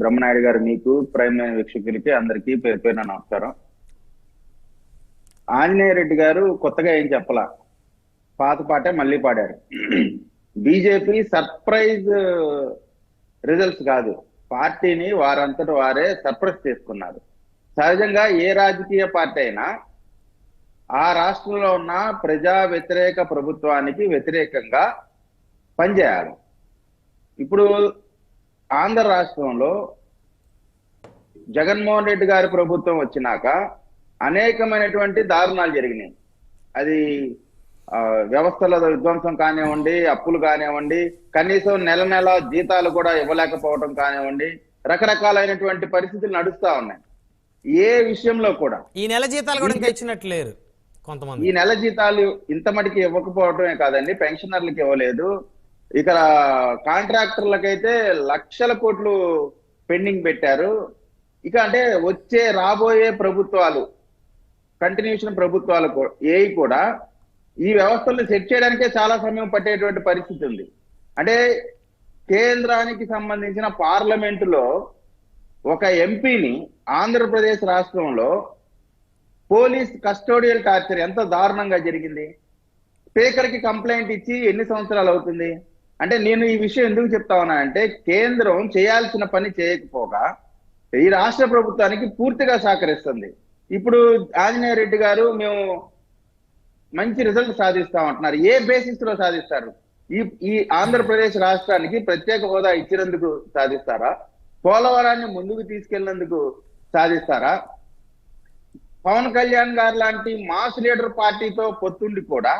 బ్రహ్మనాయుడు గారు మీకు prime line వీక్షకులకి అందరికీ పేరు పేరున నమస్కారం. ఆంజనేయ రెడ్డి గారు కొత్తగా ఏం చెప్పలా? పాత పాటే మళ్ళీ పాడారు. బీజేపీ సర్ప్రైజ్ రిజల్ట్స్ కాదు. పార్టీని వారంతట వారే సర్ప్రైజ్ చేసుకున్నారు. సహజంగా ఏ రాజకీయ పార్టీ అయినా ఆ రాష్ట్రంలో ఉన్న ప్రజా వ్యతిరేక ప్రభుత్వానికి వ్యతిరేకంగా పనిచేయాలి. ఇప్పుడు ఆంధ్ర రాష్ట్రంలో జగన్మోహన్ రెడ్డి గారి ప్రభుత్వం వచ్చినాక అనేకమైనటువంటి దారుణాలు జరిగినాయి. అది వ్యవస్థల విధ్వంసం కానివ్వండి అప్పులు కానివ్వండి కనీసం నెల నెల జీతాలు కూడా ఇవ్వలేకపోవడం కానివ్వండి రకరకాలైనటువంటి పరిస్థితులు నడుస్తా ఉన్నాయి. ఏ విషయంలో కూడా ఈ నెల జీతాలు కూడా ఇంకా కొంతమంది. ఈ నెల జీతాలు ఇంత మటుకి ఇవ్వకపోవటమే కాదండి పెన్షనర్లకు ఇవ్వలేదు ఇక్కడ కాంట్రాక్టర్లకైతే లక్షల కోట్లు పెండింగ్ పెట్టారు. ఇక అంటే వచ్చే రాబోయే ప్రభుత్వాలు కంటిన్యూషన్ ప్రభుత్వాలు ఏవి కూడా ఈ వ్యవస్థలను సెట్ చేయడానికే చాలా సమయం పట్టేటువంటి పరిస్థితి ఉంది. అంటే కేంద్రానికి సంబంధించిన పార్లమెంటులో ఒక ఎంపీని ఆంధ్రప్రదేశ్ రాష్ట్రంలో పోలీస్ కస్టోడియల్ టార్చర్ ఎంత దారుణంగా జరిగింది. స్పీకర్కి కంప్లైంట్ ఇచ్చి ఎన్ని సంవత్సరాలు అవుతుంది? అంటే నేను ఈ విషయం ఎందుకు చెప్తా ఉన్నా అంటే కేంద్రం చేయాల్సిన పని చేయకపోగా ఈ రాష్ట్ర ప్రభుత్వానికి పూర్తిగా సహకరిస్తుంది. ఇప్పుడు ఆంజనేయ రెడ్డి గారు మేము మంచి రిజల్ట్ సాధిస్తామంటున్నారు ఏ బేసిస్లో సాధిస్తారు? ఈ ఈ ఆంధ్రప్రదేశ్ రాష్ట్రానికి ప్రత్యేక హోదా ఇచ్చినందుకు సాధిస్తారా? పోలవరాన్ని ముందుకు తీసుకెళ్ళినందుకు సాధిస్తారా? పవన్ కళ్యాణ్ గారు లాంటి మాస్ లీడర్ పార్టీతో పొత్తుండి కూడా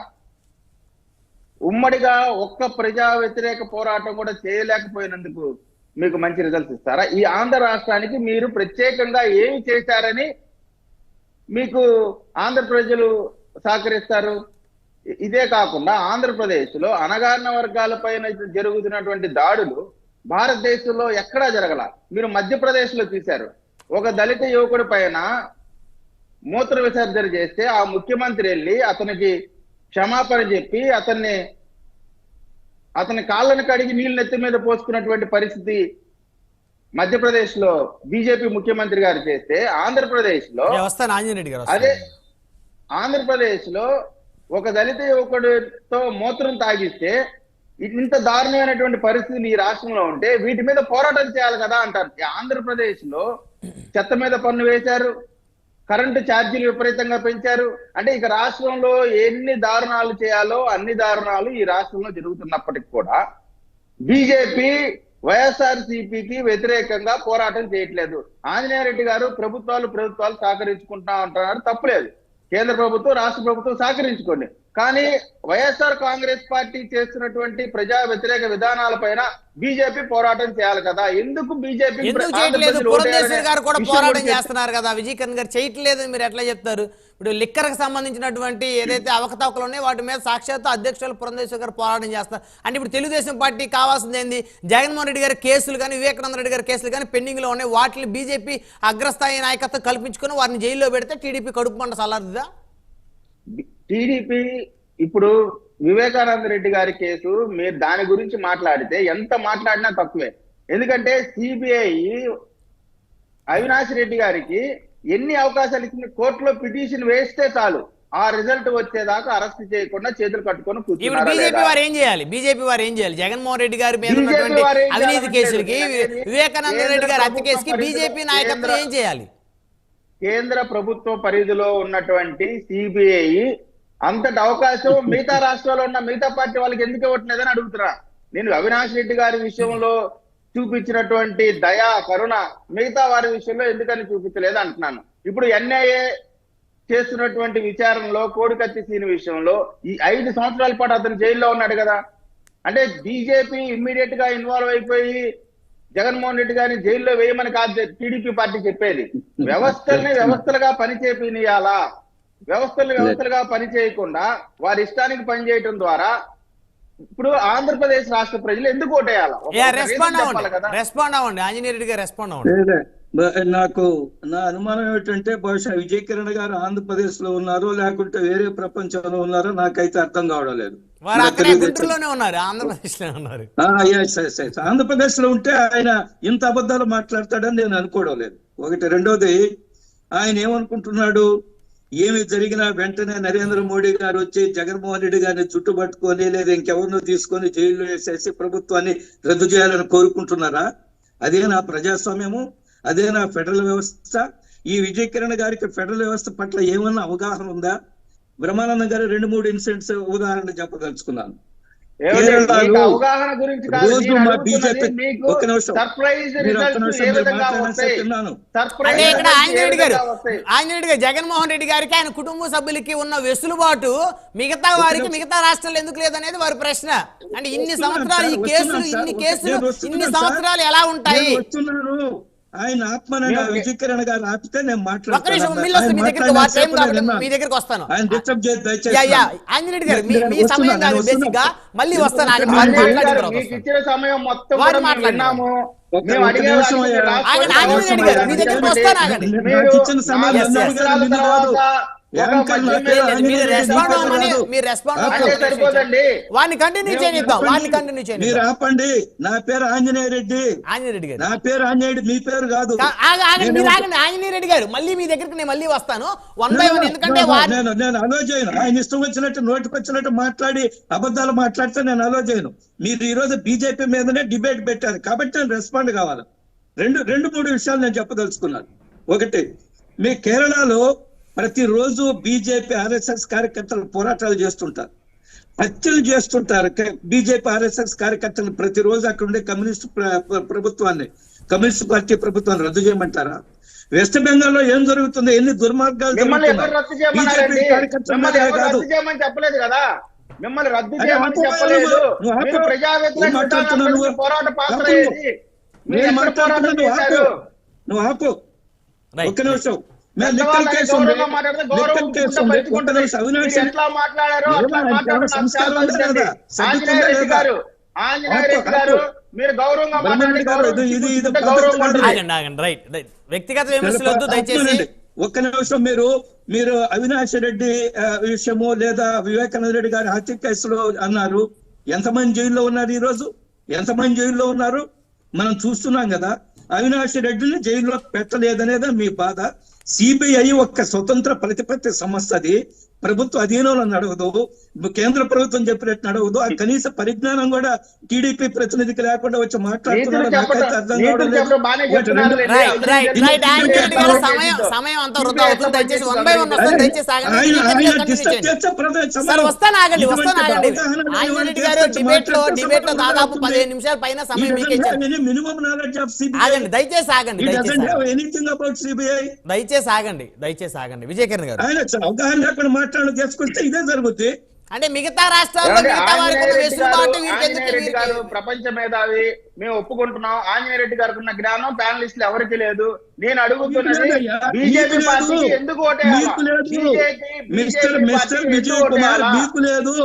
ఉమ్మడిగా ఒక్క ప్రజా వ్యతిరేక పోరాటం కూడా చేయలేకపోయినందుకు మీకు మంచి రిజల్ట్స్ ఇస్తారా? ఈ ఆంధ్ర రాష్ట్రానికి మీరు ప్రత్యేకంగా ఏమి చేశారని మీకు ఆంధ్ర ప్రజలు సహకరిస్తారు? ఇదే కాకుండా ఆంధ్రప్రదేశ్లో అణగారిన వర్గాల పైన జరుగుతున్నటువంటి దాడులు భారతదేశంలో ఎక్కడా జరగల. మీరు మధ్యప్రదేశ్లో చూశారు. ఒక దళిత యువకుడి పైన మూత్ర విసర్జన చేస్తే ఆ ముఖ్యమంత్రి వెళ్ళి అతనికి క్షమాపణ చెప్పి అతన్ని అతని కాళ్ళని కడిగి నీళ్ళు నెత్తి మీద పోసుకున్నటువంటి పరిస్థితి మధ్యప్రదేశ్లో బీజేపీ ముఖ్యమంత్రి గారు చేస్తే ఆంధ్రప్రదేశ్లో అదే. ఆంధ్రప్రదేశ్లో ఒక దళిత యువకుడితో మూత్రం తాగిస్తే ఇంత దారుణమైనటువంటి పరిస్థితులు ఈ రాష్ట్రంలో ఉంటే వీటి మీద పోరాటం చేయాలి కదా అంటారు ఆంధ్రప్రదేశ్లో చెత్త మీద పన్ను వేశారు కరెంటు ఛార్జీలు విపరీతంగా పెంచారు. అంటే ఇక రాష్ట్రంలో ఎన్ని దారుణాలు చేయాలో అన్ని దారుణాలు ఈ రాష్ట్రంలో జరుగుతున్నప్పటికి కూడా బీజేపీ వైఎస్ఆర్ సిపికి వ్యతిరేకంగా పోరాటం చేయట్లేదు. ఆంజనేయ రెడ్డి గారు ప్రభుత్వాలు ప్రభుత్వాలు సహకరించుకుంటా అంటున్నారు. తప్పులేదు కేంద్ర ప్రభుత్వం రాష్ట్ర ప్రభుత్వం సహకరించుకోండి. కానీ వైఎస్ఆర్ కాంగ్రెస్ పార్టీ చేస్తున్నటువంటి ప్రజా వ్యతిరేక విధానాలపైన బీజేపీ పోరాటం చేయాలి కదా. ఎందుకు బీజేపీ గారు కూడా పోరాటం చేస్తున్నారు కదా. విజయ్ కిరణ్ గారు చేయట్లేదు అని మీరు ఎట్లా చెప్తారు? ఇప్పుడు లిక్కర్కి సంబంధించినటువంటి ఏదైతే అవకతవకలు ఉన్నాయో వాటి మీద సాక్షాత్తు అధ్యక్షులు పురంధేశ్వరి గారు పోరాటం చేస్తారు అంటే ఇప్పుడు తెలుగుదేశం పార్టీ కావాల్సింది ఏంది? జగన్మోహన్ రెడ్డి గారి కేసులు కానీ వివేకానంద రెడ్డి గారి కేసులు కానీ పెండింగ్లో ఉన్నాయి. వాటిని బీజేపీ అగ్రస్థాయి నాయకత్వం కల్పించుకొని వారిని జైల్లో పెడితే టీడీపీ కడుపు మంట సలారుదా టీడీపీ ఇప్పుడు వివేకానంద రెడ్డి గారి కేసు మీరు దాని గురించి మాట్లాడితే ఎంత మాట్లాడినా తక్కువే. ఎందుకంటే సిబిఐ అవినాష్ రెడ్డి గారికి ఎన్ని అవకాశాలు ఇచ్చింది కోర్టులో పిటిషన్ వేస్తే చాలు. ఆ రిజల్ట్ వచ్చేదాకా అరెస్ట్ చేయకుండా చేతులు కట్టుకొని ఇప్పుడు బీజేపీ? వారు ఏం చేయాలి? బీజేపీ వారు ఏం చేయాలి? జగన్మోహన్ రెడ్డి గారి మీద అవినీతి కేసులకి. వివేకానంద రెడ్డి గారి హత్య కేసుకి బీజేపీ నాయకత్వం ఏం చేయాలి? కేంద్ర ప్రభుత్వ పరిధిలో ఉన్నటువంటి సిబిఐ అంతటి అవకాశం మిగతా రాష్ట్రాల్లో ఉన్న మిగతా పార్టీ వాళ్ళకి ఎందుకు ఇవ్వట్లేదని అడుగుతున్నా. నేను అవినాష్ రెడ్డి గారి విషయంలో చూపించినటువంటి దయా కరుణ మిగతా వారి విషయంలో ఎందుకని చూపించలేదు అంటున్నాను. ఇప్పుడు ఎన్ఐఏ చేస్తున్నటువంటి విచారణలో కోడికత్తి సీని విషయంలో ఈ ఐదు సంవత్సరాల పాటు అతను జైల్లో ఉన్నాడు కదా. అంటే బీజేపీ ఇమ్మీడియట్గా ఇన్వాల్వ్ అయిపోయి జగన్మోహన్ రెడ్డి గారిని జైల్లో వేయమని కాదు టీడీపీ పార్టీ చెప్పేది. వ్యవస్థల్ని వ్యవస్థలుగా పని చేపినియాలా వ్యవస్థలు వ్యవస్థలుగా పని చేయకుండా వారి ఇష్టానికి పని చేయటం ద్వారా ఇప్పుడు ఆంధ్రప్రదేశ్ రాష్ట్ర ప్రజలు ఎందుకు ఓటేయాలా? రెస్పాండ్ అవ్వండి. రెస్పాండ్ అవ్వండి. గారు రెస్పాండ్ అవ్వండి. నాకు నా అనుమానం ఏమిటంటే బహుశా విజయ్ కిరణ్ గారు ఆంధ్రప్రదేశ్లో ఉన్నారో లేకుంటే వేరే ప్రపంచంలో ఉన్నారో నాకైతే అర్థం కావడం లేదు. వారు నా అక్కడే తెలుగుదేశం. గుంటూరులోనే ఉన్నారు. ఆంధ్రప్రదేశ్లో ఉన్నారు. ఆ, yes, yes, yes. ఆంధ్రప్రదేశ్లో ఉంటే ఆయన ఇంత అబద్ధాలు మాట్లాడతాడని నేను అనుకోవడం లేదు. ఒకటి రెండోది ఆయన ఏమనుకుంటున్నాడు? ఏమి జరిగినా వెంటనే నరేంద్ర మోడీ గారు వచ్చి జగన్మోహన్ రెడ్డి గారిని చుట్టుపట్టుకొని లేదా ఇంకెవరినో తీసుకొని జైల్లో వేసేసి ప్రభుత్వాన్ని రద్దు చేయాలని కోరుకుంటున్నారా? అదే నా ప్రజాస్వామ్యము అదే నా ఫెడరల్ వ్యవస్థ. ఈ విజయ్ కిరణ్ గారికి ఫెడరల్ వ్యవస్థ పట్ల ఏమన్నా అవగాహన ఉందా? బ్రహ్మానందం గారు రెండు మూడు ఇన్సిడెంట్స్ ఉదాహరణ చెప్పదలుచుకున్నాను. అవగాహన గురించి కాదు రోజు నేను మా అడుగుతున్నది బీజేపీ మీకు ఒక్క నిమిషం. సర్ప్రైజ్ మీరు ఒక్క రిజల్ట్స్ నిమిషం ఏ మీరు విధంగా మాట్లాడినా వస్తాయి? చెప్తున్నాను సర్ప్రైజ్ అంటే ఇక్కడ రిజల్ట్స్ ఏ ఆంజనేయుడు గారు విధంగా వస్తాయి? ఆంజనేయుడు గారు జగన్మోహన్ రెడ్డి గారికి ఆయన కుటుంబ సభ్యులకి ఉన్న వెసులుబాటు మిగతా వారికి మిగతా రాష్ట్రాలు ఎందుకు లేదనేది వారి ప్రశ్న. అంటే ఇన్ని సంవత్సరాలు ఈ కేసులు ఇన్ని కేసులు ఇన్ని సార్. సంవత్సరాలు ఎలా ఉంటాయి? ఆయన ఆత్మన విజయ్ కిరణ్ గారు ఆపితే నేను మాట్లాడతాను మీ ఆయన దగ్గరికి వస్తాను ఆయన డిస్టర్బ్ దయచేసి వస్తున్నాను. మళ్ళీ వస్తాను. ఇచ్చిన సమయం మొత్తం వారు కూడా మేము మాట్లాడండి. విన్నాము ఒక్క- మేము ఒక్క అడిగే నిమిషం వాటికి అయ్యా. రాసుకోండి. ఆగండి, ఆంజనేయులు గారు, మీ దగ్గరికి వస్తాను ఆగండి. నేను- మీరు నాకు ఇచ్చిన సమయం మీరు వాడిని కంటిన్యూ చేయనిద్దాం. వాడిని కంటిన్యూ ఆపండి. నా పేరు ఆంజనేయ రెడ్డి. ఆంజనేయ రెడ్డి గారు. నా పేరు ఆంజనేయుడు మీ పేరు కాదు. మీరు ఆగండి. ఆంజనేయ రెడ్డి గారు మళ్ళీ మీ దగ్గరికి నేను మళ్ళీ వస్తాను. వన్ బై వన్ నేను- ఎందుకంటే నేను- వారి నేను నేను అలో చేయను. ఆయన ఇష్టం వచ్చినట్టు నోటికి వచ్చినట్టు మాట్లాడి అబద్ధాలు మాట్లాడితే నేను అలో చేయను. మీరు ఈ రోజు బీజేపీ మీదనే డిబేట్ పెట్టారు. కాబట్టి నేను రెస్పాండ్ కావాలి. రెండు రెండు మూడు విషయాలు నేను చెప్పదలుచుకున్నాను. ఒకటి మీ కేరళలో ప్రతిరోజు బీజేపీ ఆర్ఎస్ఎస్ కార్యకర్తలు పోరాటాలు చేస్తుంటారు. హత్యలు చేస్తుంటారు. బీజేపీ ఆర్ఎస్ఎస్ కార్యకర్తలు ప్రతిరోజు అక్కడ ఉండే కమ్యూనిస్ట్ ప్ర- ప్ర- ప్రభుత్వాన్ని కమ్యూనిస్ట్ పార్టీ ప్రభుత్వాన్ని రద్దు చేయమంటారా? వెస్ట్ బెంగాల్లో ఏం జరుగుతుందో? ఎన్ని దుర్మార్గాలు చెప్పలేదు కదా? మిమ్మల్ని రద్దు చేయమని చెప్పలేదు. నువ్వు ఆపు. ప్రజా వ్యతిరేక పోరాట పాత్ర నేను నువ్వు. ఒక్క నిమిషం. మాట్లాడారో. మీరు గౌరవంగా వ్యక్తిగత దయచేసి. ఒక్క నిమిషం మీరు మీరు అవినాష్ రెడ్డి విషయము లేదా వివేకానంద రెడ్డి గారి హత్య కేసులో అన్నారు. ఎంతమంది జైల్లో ఉన్నారు ఈ రోజు ఎంతమంది జైల్లో ఉన్నారు? మనం చూస్తున్నాం కదా అవినాష్ రెడ్డిని జైల్లో పెట్టలేదనేది మీ బాధ. సిబిఐ ఒక్క స్వతంత్ర ప్రతిపత్తి సంస్థ అది ప్రభుత్వ అధీనంలో నడవదు కేంద్ర ప్రభుత్వం చెప్పినట్టు నడవదు ఆ కనీస పరిజ్ఞానం కూడా టీడీపీ ప్రతినిధికి లేకుండా వచ్చి మాట్లాడుతున్నారు దయచేసి ఆగండి. దయచేసి ఆగండి He దయచేసి doesn't have ఆగండి. anything about CBI. దయచేసి ఆగండి దయచేసి ఆగండి. విజయ్ కిరణ్ గారు అవగాహన లేకుండా మాట్లాడడం చేసుకుంటే ఇదే జరుగుద్ది. అంటే మిగతా రాష్ట్రాల్లో గారు గారు వీరికి- ప్రపంచ మేధావి మేము ఒప్పుకుంటున్నాం. ఆంజనేయ రెడ్డి గారికి ఉన్న జ్ఞానం ప్యానలిస్టులు ఎవరికి లేదు. నేను అడుగుతున్నది బీజేపీ పార్టీకి లేదు. ఎందుకు మిస్టర్ మిస్టర్ విజయ్ కుమార్? మీకు లేదు.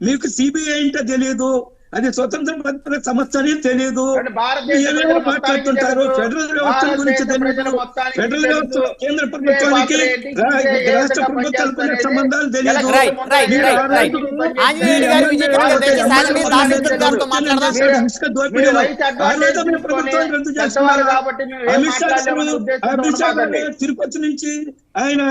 మీకు సిబిఐ అంటే తెలియదు అది స్వతంత్ర పత్రిక సంస్థ అని తెలియదు ఏమేమో మాట్లాడుతుంటారు. ఫెడరల్ వ్యవస్థ గురించి తెలియదు ఫెడరల్ వ్యవస్థ. కేంద్ర ప్రభుత్వానికి రాష్ట్ర ప్రభుత్వాలకు? సంబంధాలు తెలియదు ఇసుక ప్రభుత్వం రద్దు చేస్తున్నారు. అమిత్ షా అమిత్ షా. తిరుపతి నుంచి ఆయన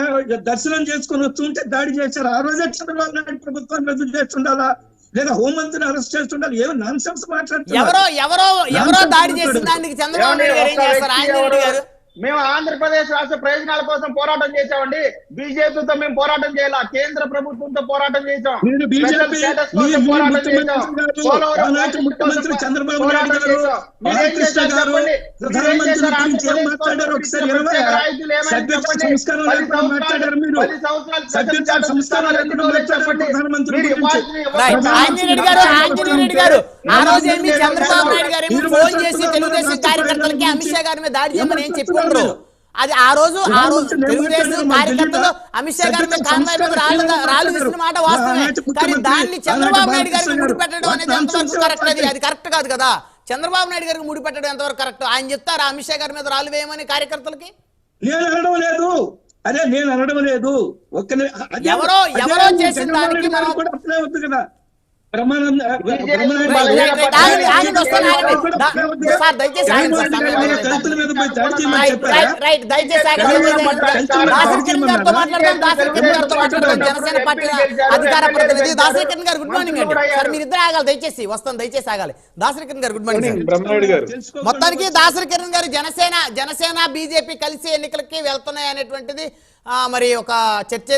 దర్శనం చేసుకుని వస్తుంటే దాడి చేశారు. ఆ రోజే చంద్రబాబు నాయుడు ప్రభుత్వం రద్దు చేస్తుండాలా? లేదా హోంమంత్రిని అరెస్ట్ చేస్తుండాలి ఏమో నాన్ సెన్స్ ఎవరో మాట్లాడుతున్నారు ఎవరో ఎవరో నాన్ దాడి చేసిన. దానికి చంద్రబాబు నాయుడు గారు ఏం చేస్తారు రెడ్డి గారు ఎవరు? మేము ఆంధ్రప్రదేశ్ రాష్ట్ర ప్రయోజనాల కోసం పోరాటం చేశామండి. బీజేపీతో మేము పోరాటం చేయాల? కేంద్ర ప్రభుత్వంతో పోరాటం కోసం చంద్రబాబు నాయుడు గారు ఫోన్ చేసి తెలుగుదేశం కార్యకర్తలకి అమిత్ షా గారి మీద దాడి చేయమని ఏం చెప్పుకుంటారు అది ఆ రోజు ఆ రోజు తెలుగుదేశం కార్యకర్తలు అమిత్ షా గారి మీద రాళ్ళు రాళ్ళు విసిన మాట వాస్తవమే. కానీ దాన్ని చంద్రబాబు నాయుడు గారికి ముడి పెట్టడం అనేది ఎంతవరకు కరెక్ట్ అది? అది కరెక్ట్ కాదు కదా. చంద్రబాబు నాయుడు గారికి ముడిపెట్టడం ఎంతవరకు కరెక్ట్ ఆయన చెప్తారా అమిత్ షా గారి మీద రాళ్ళు వేయమని కార్యకర్తలకి? నేను అనడం లేదు. అదే నేను అనడం లేదు. ఒక్క ఎవరో- ఎవరో చేసిన దానికి రెడ్డి గారు మనం- జనసేన పార్టీ అధికార ప్రతినిధి దాసరి కిరణ్ గారు గుడ్ మార్నింగ్ అండి. సార్ మీరు ఇద్దరు ఆగాలి దయచేసి. వస్తాను దయచేసి ఆగాలి. దాసరి కిరణ్ గారు గుడ్ మార్నింగ్ మొత్తానికి దాసరి కిరణ్ గారు జనసేన జనసేన బీజేపీ కలిసి ఎన్నికలకి వెళ్తున్నాయి అనేటువంటిది మరి ఒక చర్చ అయితే